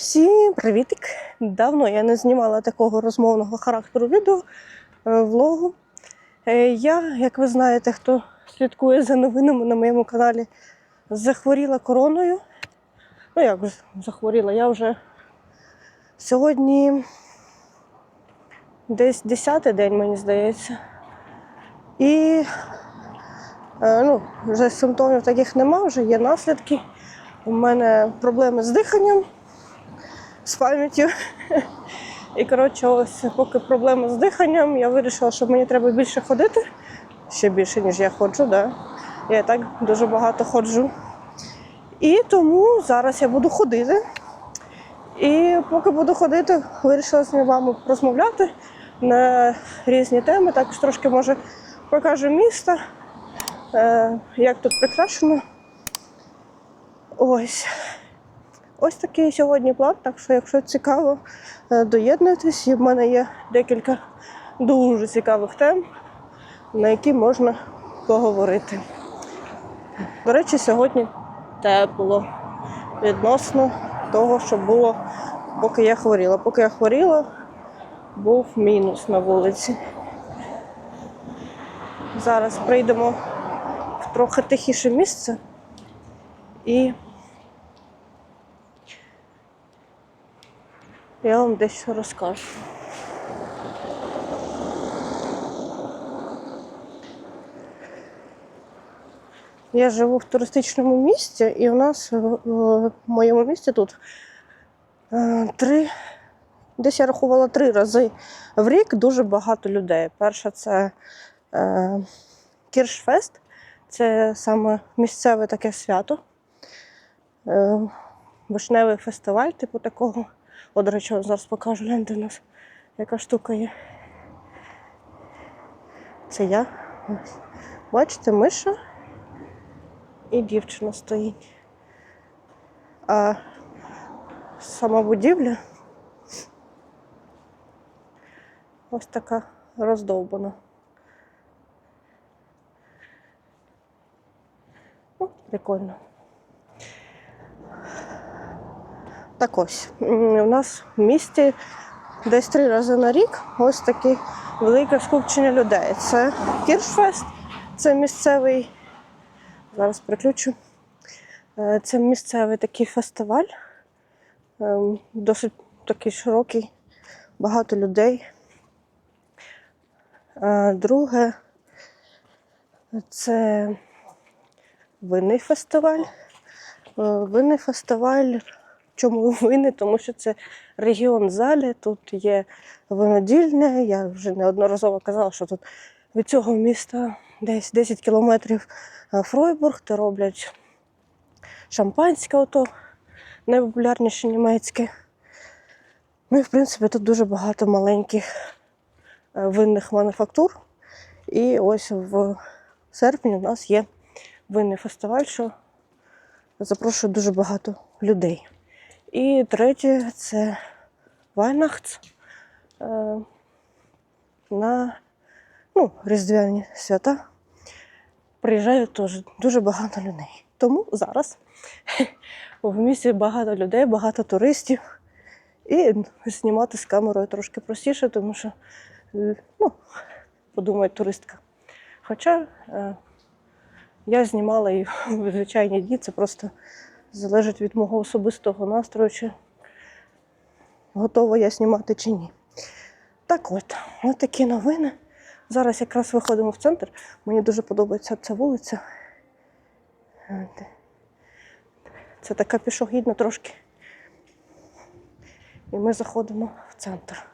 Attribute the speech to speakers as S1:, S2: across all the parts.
S1: Всім привітик! Давно я не знімала такого розмовного характеру відео е, влогу. Е, Я, як ви знаєте, хто слідкує за новинами на моєму каналі, захворіла короною. Ну, як захворіла, я вже сьогодні десь 10-й день, мені здається. І е, ну, вже симптомів таких нема, вже є наслідки. У мене проблеми з диханням з пам'яттю. І коротше, ось поки проблема з диханням, я вирішила, що мені треба більше ходити. Ще більше, ніж я ходжу, да. Я і так дуже багато ходжу. І тому зараз я буду ходити. І поки буду ходити, вирішила з вами розмовляти на різні теми. Також трошки може покажу місто, е, як тут прикрашено. Ось. Ось такий сьогодні план, так що, якщо цікаво, е, доєднуйтесь. І в мене є декілька дуже цікавих тем, на які можна поговорити. До речі, сьогодні тепло відносно того, що було, поки я хворіла. Поки я хворіла, був мінус на вулиці. Зараз прийдемо в трохи тихіше місце і я вам дещо розкажу. Я живу в туристичному місті, і у нас в в моєму місті тут е, три, десь я рахувала три рази в рік дуже багато людей. Перше це е, Кіршфест, це саме місцеве таке свято. Е, вишневий фестиваль, типу такого. От, до речі, зараз покажу, гляньте у нас, яка штука є. Це я. Ось. Бачите, миша і дівчина стоїть. А сама будівля ось така роздовбана. Ну, прикольно. Так ось, у нас в місті десь три рази на рік ось таке велике скупчення людей. Це Кіршфест, це місцевий, зараз приключу. Е, Це місцевий такий фестиваль, ем, досить такий широкий, багато людей. Е, Друге, це винний фестиваль. Е, Винний фестиваль Чому вини? Тому що це регіон залі, тут є винодільня. Я вже неодноразово казала, що тут від цього міста десь 10 кілометрів е, Фройбург, де роблять шампанське, ото найпопулярніше німецьке. Ну і в принципі тут дуже багато маленьких е, винних мануфактур. І ось в серпні у нас є винний фестиваль, що запрошує дуже багато людей. І третє це Вайнахц е, на ну, Різдвяні свята. Приїжджає теж дуже багато людей. Тому зараз в місті багато людей, багато туристів. І знімати з камерою трошки простіше, тому що е, ну, подумає туристка. Хоча е, я знімала і в звичайні дні, це просто залежить від мого особистого настрою, чи готова я знімати чи ні. Так от, от такі новини. Зараз якраз виходимо в центр. Мені дуже подобається ця вулиця. Це така пішохідна трошки. І ми заходимо в центр.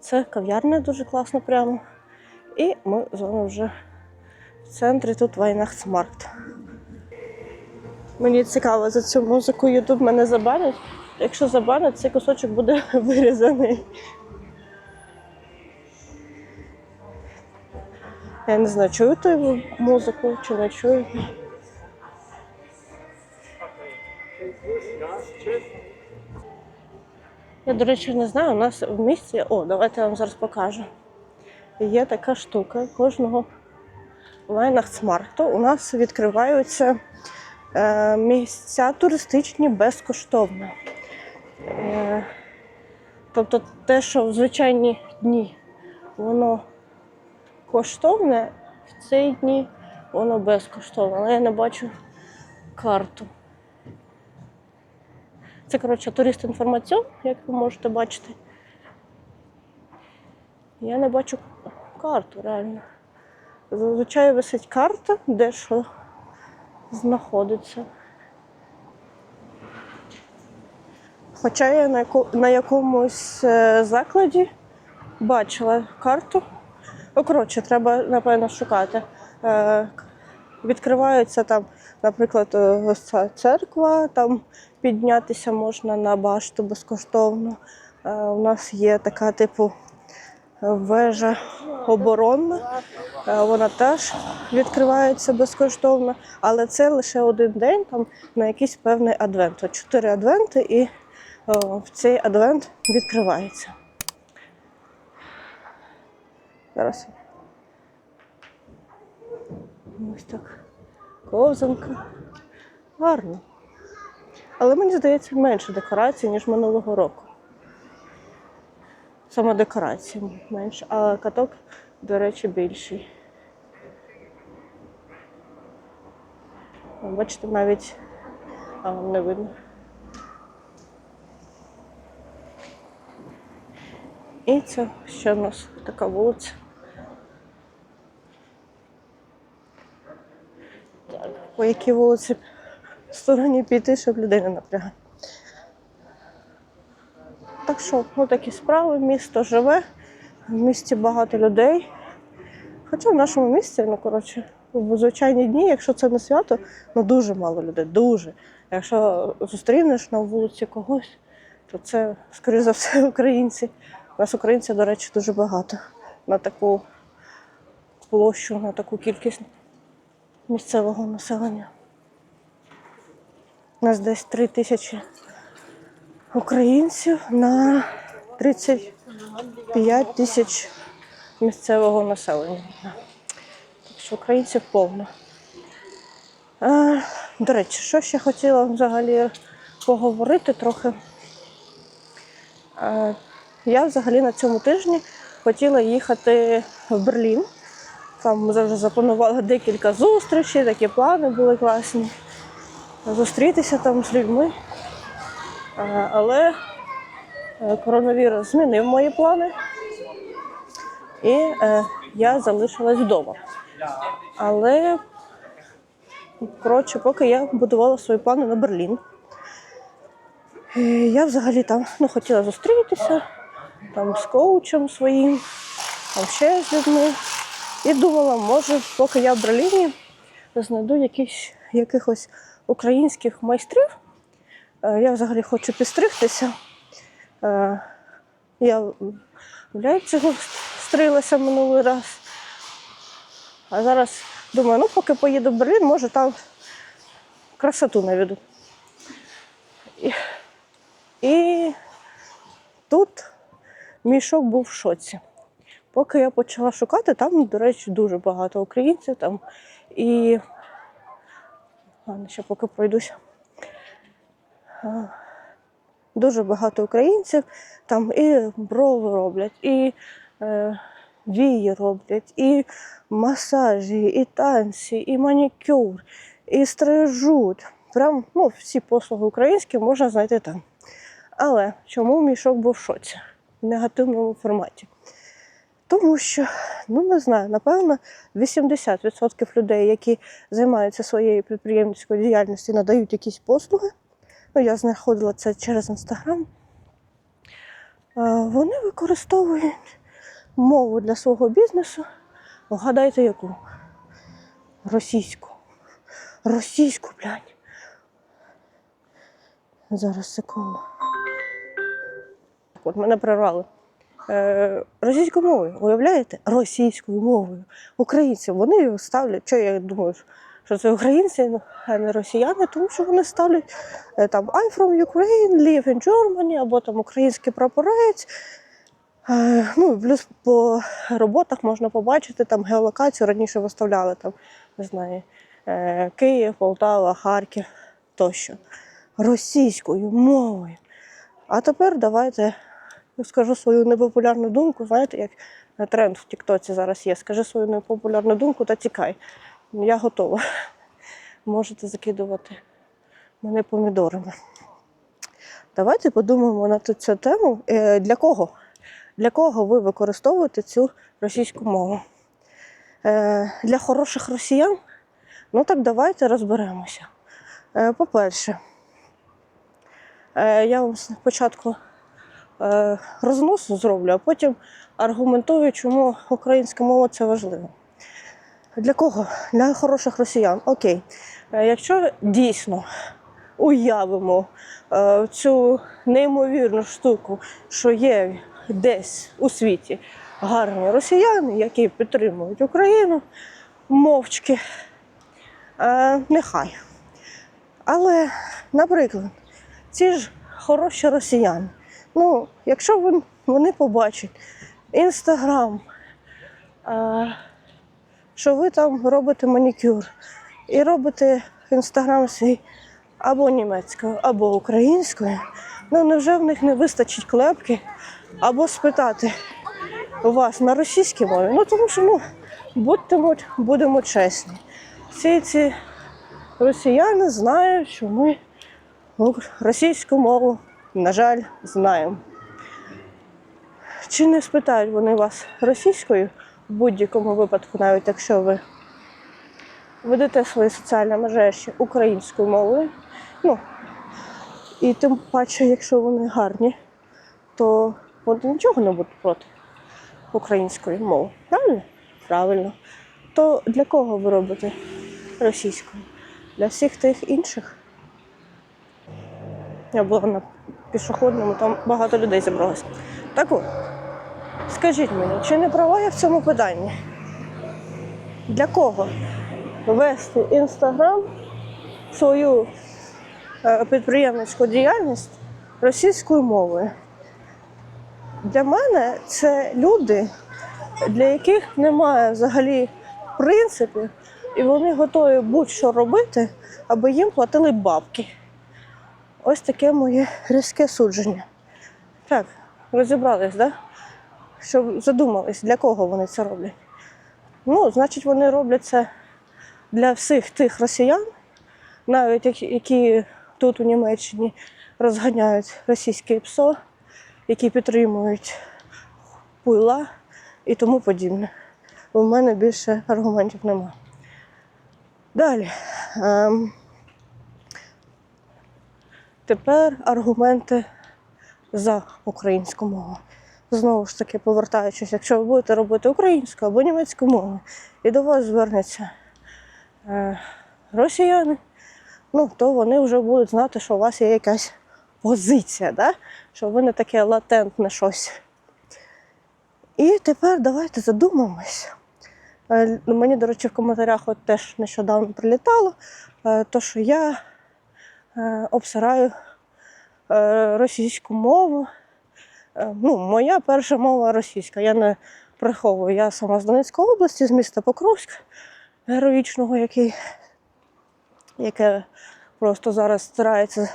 S1: Це кав'ярня дуже класно прямо. І ми з вами вже центрі тут Вайнахтсмаркт. Мені цікаво за цю музику Ютуб мене забанить. Якщо забанить, цей кусочок буде вирізаний. Я не знаю, чую ту музику чи не чую. Я, до речі, не знаю, у нас в місті. О, давайте я вам зараз покажу. Є така штука кожного Вайнахтсмаркту у нас відкриваються Е, Місця туристичні безкоштовно. Е, Тобто те, що в звичайні дні воно коштовне, в ці дні воно безкоштовне. Але я не бачу карту. Це, коротше, турист інформаціон, як ви можете бачити. Я не бачу карту, реально. Зазвичай висить карта, де що знаходиться. Хоча я на, якомусь е, закладі бачила карту. Ну, коротше, треба, напевно, шукати. Е, відкриваються там, наприклад, е, ось ця церква, там піднятися можна на башту безкоштовно. У нас є така, типу, вежа оборонна. Е, Вона теж відкривається безкоштовно, але це лише один день там на якийсь певний адвент. От Чотири адвенти, і о, в цей адвент відкривається. Зараз. Ось так. Ковзанка. Гарно. Але мені здається, менше декорацій, ніж минулого року. Саме декорацій менше, а каток, до речі, більший. Бачите, навіть а, не видно. І це ще в нас така вулиця. Так, по якій вулиці стороні піти, щоб людей не напрягати. Що, ну такі справи, місто живе, в місті багато людей. Хоча в нашому місті, ну коротше, в звичайні дні, якщо це не свято, ну дуже мало людей, дуже. Якщо зустрінеш на вулиці когось, то це, скоріш за все, українці. У нас українців, до речі, дуже багато на таку площу, на таку кількість місцевого населення. У нас десь 3 тисячі українців на 35 тисяч місцевого населення. Так що українців повно. Е, до речі, що ще хотіла взагалі поговорити трохи. Е, я взагалі на цьому тижні хотіла їхати в Берлін. Там вже запланували декілька зустрічей, такі плани були класні. Зустрітися там з людьми. Е, Але е, коронавірус змінив мої плани. І е, я залишилась вдома. Але, коротше, поки я будувала свої плани на Берлін. Я взагалі там ну, хотіла зустрітися там, з коучем своїм, там ще з людьми. І думала, може, поки я в Берліні знайду якісь, якихось українських майстрів. Е, Я взагалі хочу підстригтися. Е, Я в Лейпцигу стрилася минулий раз. А зараз думаю, ну поки поїду в Берлін, може там красоту наведу. І, і тут мій шок був в шоці. Поки я почала шукати, там, до речі, дуже багато українців там. І ще поки пройдуся. Дуже багато українців там і брови роблять, і е, вії роблять, і масажі, і танці, і манікюр, і стрижуть. Прям ну, всі послуги українські можна знайти там. Але чому мій шок був в шоці в негативному форматі? Тому що, ну не знаю, напевно, 80% людей, які займаються своєю підприємницькою діяльністю, надають якісь послуги. Ну, я знаходила це через інстаграм. Вони використовують мову для свого бізнесу. Вгадайте, яку? Російську. Російську, блядь. Зараз секунду. От мене прервали. Е, російською мовою, уявляєте? Російською мовою. Українці, вони ставлять, що я думаю, що це українці, а не росіяни, тому що вони ставлять е, там I'm from Ukraine, live in Germany, або там український прапорець. Е, ну, плюс по роботах можна побачити там геолокацію, раніше виставляли там, не знаю, е, Київ, Полтава, Харків тощо. Російською мовою. А тепер давайте скажу свою непопулярну думку. Знаєте, як тренд в Тіктоці зараз є. Скажи свою непопулярну думку та тікай. Я готова. Можете закидувати мене помідорами. Давайте подумаємо на цю тему. Е, Для кого? Для кого ви використовуєте цю російську мову? Е, Для хороших росіян? Ну так давайте розберемося. Е, По-перше, я вам спочатку розносу зроблю, а потім аргументую, чому українська мова це важливо. Для кого? Для хороших росіян. Окей. Е, Якщо дійсно уявимо е, цю неймовірну штуку, що є десь у світі гарні росіяни, які підтримують Україну мовчки, е, нехай. Але, наприклад, ці ж хороші росіяни, ну, якщо вони, побачать інстаграм, що ви там робите манікюр і робите інстаграм свій або німецькою, або українською, ну невже в них не вистачить клепки або спитати у вас на російській мові? Ну тому що ну, будьмо, будемо чесні. Всі ці росіяни знають, що ми російську мову, на жаль, знаємо. Чи не спитають вони вас російською в будь-якому випадку, навіть якщо ви ведете свої соціальні мережі українською мовою? Ну, і тим паче, якщо вони гарні, то вони нічого не будуть проти української мови. Правильно? Правильно. То для кого ви робите російською? Для всіх тих інших. Я була на пішохідному, там багато людей зібралося. Так от, скажіть мені, чи не права я в цьому питанні? Для кого вести інстаграм свою е, підприємницьку діяльність російською мовою? Для мене це люди, для яких немає взагалі принципів, і вони готові будь-що робити, аби їм платили бабки. Ось таке моє різке судження. Так, розібрались, да? Щоб задумались, для кого вони це роблять. Ну, значить, вони роблять це для всіх тих росіян, навіть які, тут у Німеччині розганяють російське ПСО, які підтримують пуйла і тому подібне. У мене більше аргументів немає. Далі. Ем, тепер аргументи за українську мову. Знову ж таки, повертаючись, якщо ви будете робити українську або німецьку мову, і до вас звернуться е, росіяни, ну, то вони вже будуть знати, що у вас є якась позиція, да? що ви не таке латентне щось. І тепер давайте задумаємось. Е, Мені, до речі, в коментарях от теж нещодавно прилітало, е, то, що я е, обсираю е, російську мову. Е, Ну, моя перша мова російська. Я не приховую. Я сама з Донецької області, з міста Покровськ, героїчного, який, яке просто зараз стирається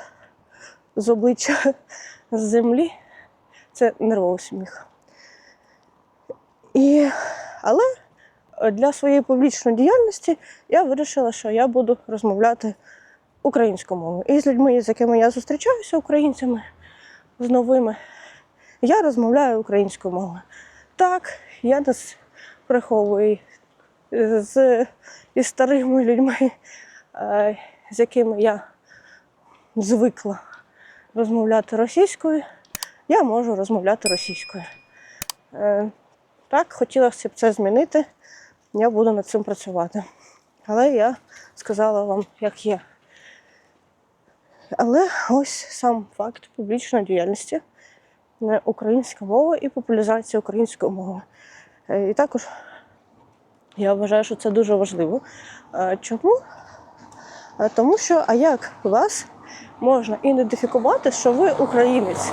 S1: з обличчя з землі. Це нервовий сміх. І, але для своєї публічної діяльності я вирішила, що я буду розмовляти українською мовою. І з людьми, з якими я зустрічаюся, українцями, з новими, я розмовляю українською мовою. Так, я нас приховую з із старими людьми, е, з якими я звикла розмовляти російською, я можу розмовляти російською. Е, Так, хотілося б це змінити. Я буду над цим працювати. Але я сказала вам, як є. Але ось сам факт публічної діяльності е, українська мова і популяризація української мови. Е, І також я вважаю, що це дуже важливо. Е, Чому? Е, Тому що, а як вас можна ідентифікувати, що ви українець,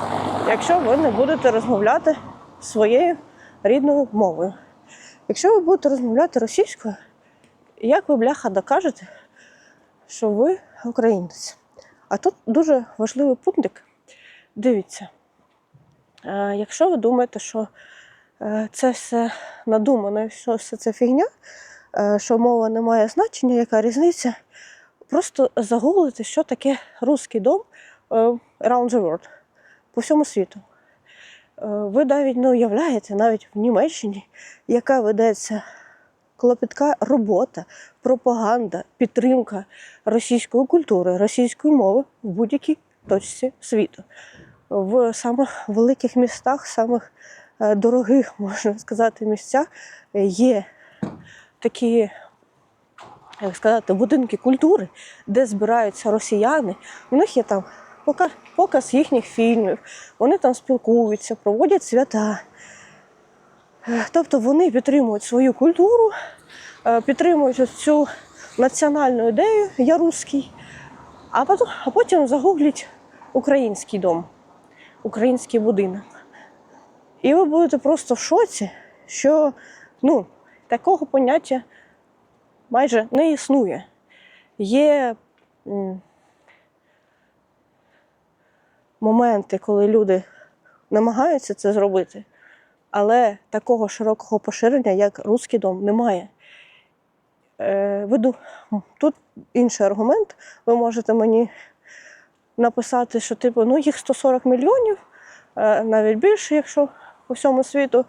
S1: якщо ви не будете розмовляти своєю рідною мовою? Якщо ви будете розмовляти російською, як ви бляха докажете, що ви українець. А тут дуже важливий пунктик. Дивіться, якщо ви думаєте, що е, це все надумано, що все це фігня, е, що мова не має значення, яка різниця, просто загуглите, що таке русський дом е, around the world, по всьому світу. Е, Ви навіть не уявляєте, навіть в Німеччині, яка ведеться клопітка робота, пропаганда, підтримка російської культури, російської мови в будь-якій точці світу. В самих великих містах, самих е, дорогих, можна сказати, місцях є такі, як сказати, будинки культури, де збираються росіяни. У них є там показ їхніх фільмів, вони там спілкуються, проводять свята. Е, Тобто вони підтримують свою культуру, е, підтримують ось цю національну ідею Я русський, а потім, загугліть український дом, український будинок. І ви будете просто в шоці, що ну, такого поняття майже не існує. Є моменти, коли люди намагаються це зробити, але такого широкого поширення, як руський дом, немає. Е. Тут інший аргумент. Ви можете мені написати, що типу, ну їх 140 мільйонів, е, навіть більше, якщо по всьому світу,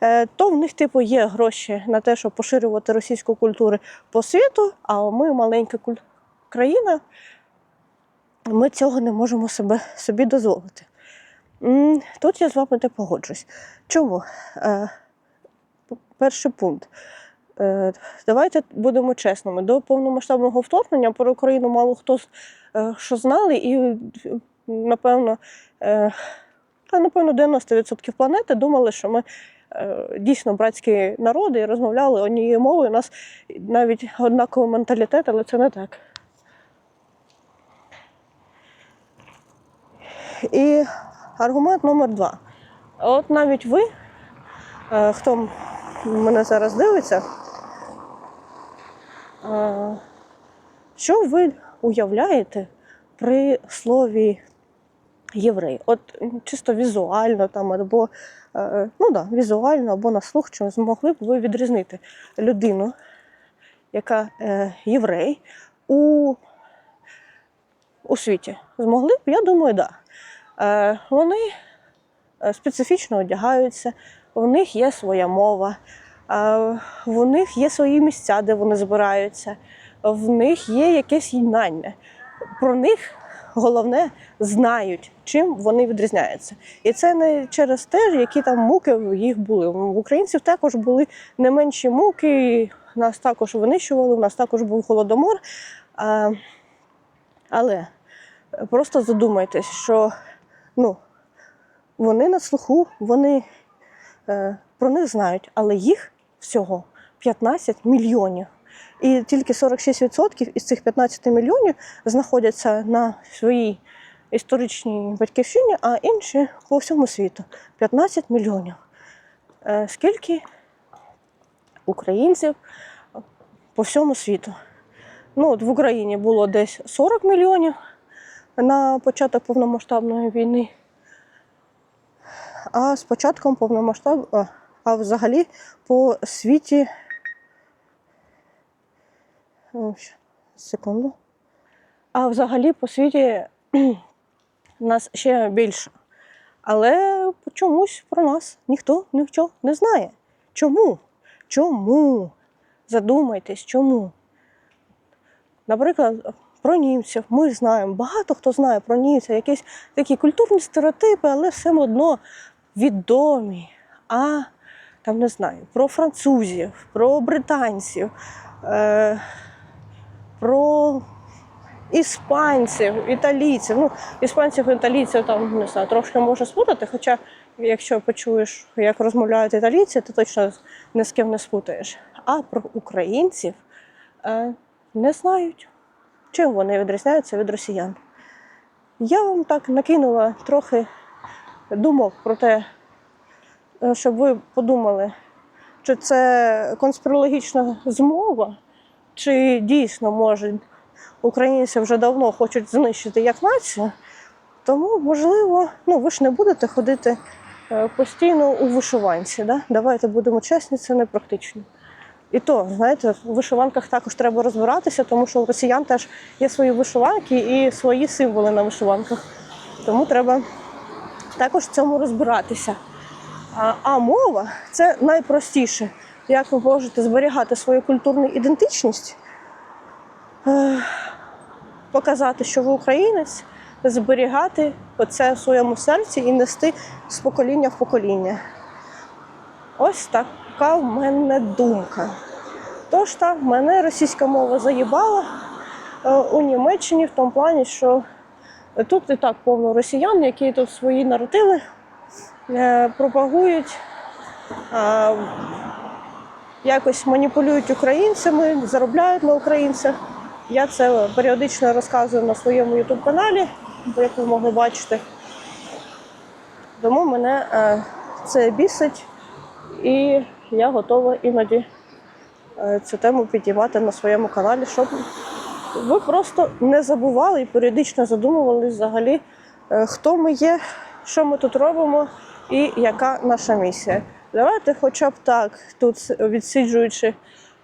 S1: е, то в них типу є гроші на те, щоб поширювати російську культуру по світу, а ми маленька країна, ми цього не можемо себе, собі дозволити. Тут я з вами не погоджусь. Чому? Е, Перший пункт. Е, Давайте будемо чесними. До повномасштабного вторгнення про Україну мало хто е, що знали, і напевно, е, та, напевно, 90% планети думали, що ми дійсно братські народи і розмовляли однією мовою. У нас навіть однаковий менталітет, але це не так. І аргумент номер два. От навіть ви, хто мене зараз дивиться, що ви уявляєте при слові єврей? От чисто візуально там, або е, ну да, візуально, або на слух, чи змогли б ви відрізнити людину, яка е, єврей у, у світі? Змогли б? Я думаю, так. Да. Е, вони специфічно одягаються, у них є своя мова, в них є свої місця, де вони збираються, в них є якесь єднання. Про них головне знають, чим вони відрізняються. І це не через те, які там муки їх були. В українців також були не менші муки, нас також винищували, у нас також був голодомор. Але просто задумайтесь, що ну, вони на слуху, вони е, про них знають, але їх всього 15 мільйонів. І тільки 46% із цих 15 мільйонів знаходяться на своїй історичній батьківщині, а інші по всьому світу 15 мільйонів. Е, скільки українців по всьому світу? Ну, от в Україні було десь 40 мільйонів на початок повномасштабної війни. А з початком повномасштаб... а, взагалі по світі. Секунду. А взагалі по світі нас ще більше. Але чомусь про нас ніхто нічого не знає. Чому? Чому? Задумайтесь, чому? Наприклад, про німців ми знаємо, багато хто знає про німців, якісь такі культурні стереотипи, але все одно відомі. А там не знаю, про французів, про британців, е, про іспанців, італійців. Ну, іспанців і італійців там не знаю, трошки можу спутати. Хоча, якщо почуєш, як розмовляють італійці, ти точно ні з ким не спутаєш. А про українців е, не знають, чим вони відрізняються від росіян. Я вам так накинула трохи думок про те, щоб ви подумали, чи це конспірологічна змова, чи дійсно може українців вже давно хочуть знищити як націю. Тому, можливо, ну ви ж не будете ходити е, постійно у вишиванці. Да? Давайте будемо чесні, це не практично. І то, знаєте, в вишиванках також треба розбиратися, тому що у росіян теж є свої вишиванки і свої символи на вишиванках. Тому треба також в цьому розбиратися. А, мова це найпростіше, як ви можете зберігати свою культурну ідентичність, е, показати, що ви українець, зберігати оце в своєму серці і нести з покоління в покоління. Ось така в мене думка. Тож так, мене російська мова заїбала е, у Німеччині в тому плані, що тут і так повно росіян, які тут свої наративи е, пропагують, е, якось маніпулюють українцями, заробляють на українцях. Я це періодично розказую на своєму youtube каналі, як ви могли бачити. Тому мене е, це бісить, і я готова іноді е, цю тему підіймати на своєму каналі, щоб ви просто не забували і періодично задумувались взагалі, хто ми є, що ми тут робимо і яка наша місія. Давайте хоча б так, тут відсиджуючи,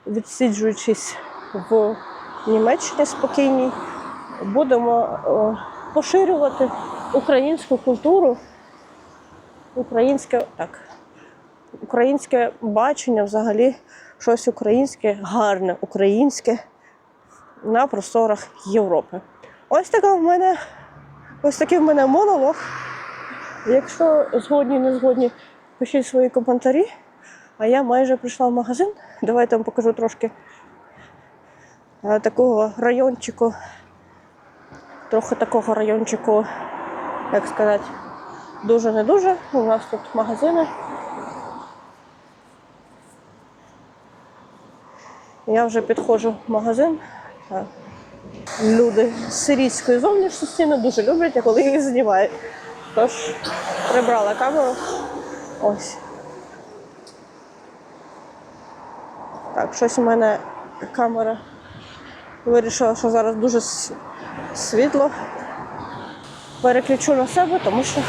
S1: відсиджуючись в Німеччині спокійній, будемо поширювати українську культуру, українське так, українське бачення взагалі, щось українське, гарне українське на просторах Європи. Ось така в мене, ось такий в мене монолог. Якщо згодні, не згодні, пишіть свої коментарі. А я майже прийшла в магазин. Давайте вам покажу трошки е, такого райончику. Трохи такого райончику, як сказати, дуже не дуже. У нас тут магазини. Я вже підходжу в магазин. Е, Люди з сирійської зовнішності не дуже люблять, коли їх знімають. Тож прибрала камеру. Ось. Так, щось у мене камера вирішила, що зараз дуже світло. Переключу на себе, тому що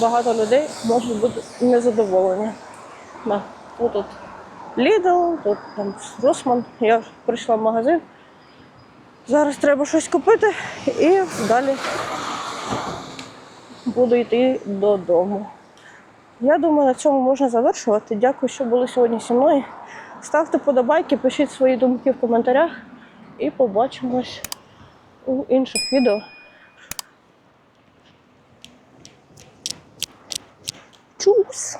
S1: багато людей можуть бути незадоволені. Да. Тут, тут Lidl, тут там Росман. Я прийшла в магазин. Зараз треба щось купити і далі буду йти додому. Я думаю, на цьому можна завершувати. Дякую, що були сьогодні зі мною. Ставте подобайки, пишіть свої думки в коментарях і побачимось у інших відео. Чус!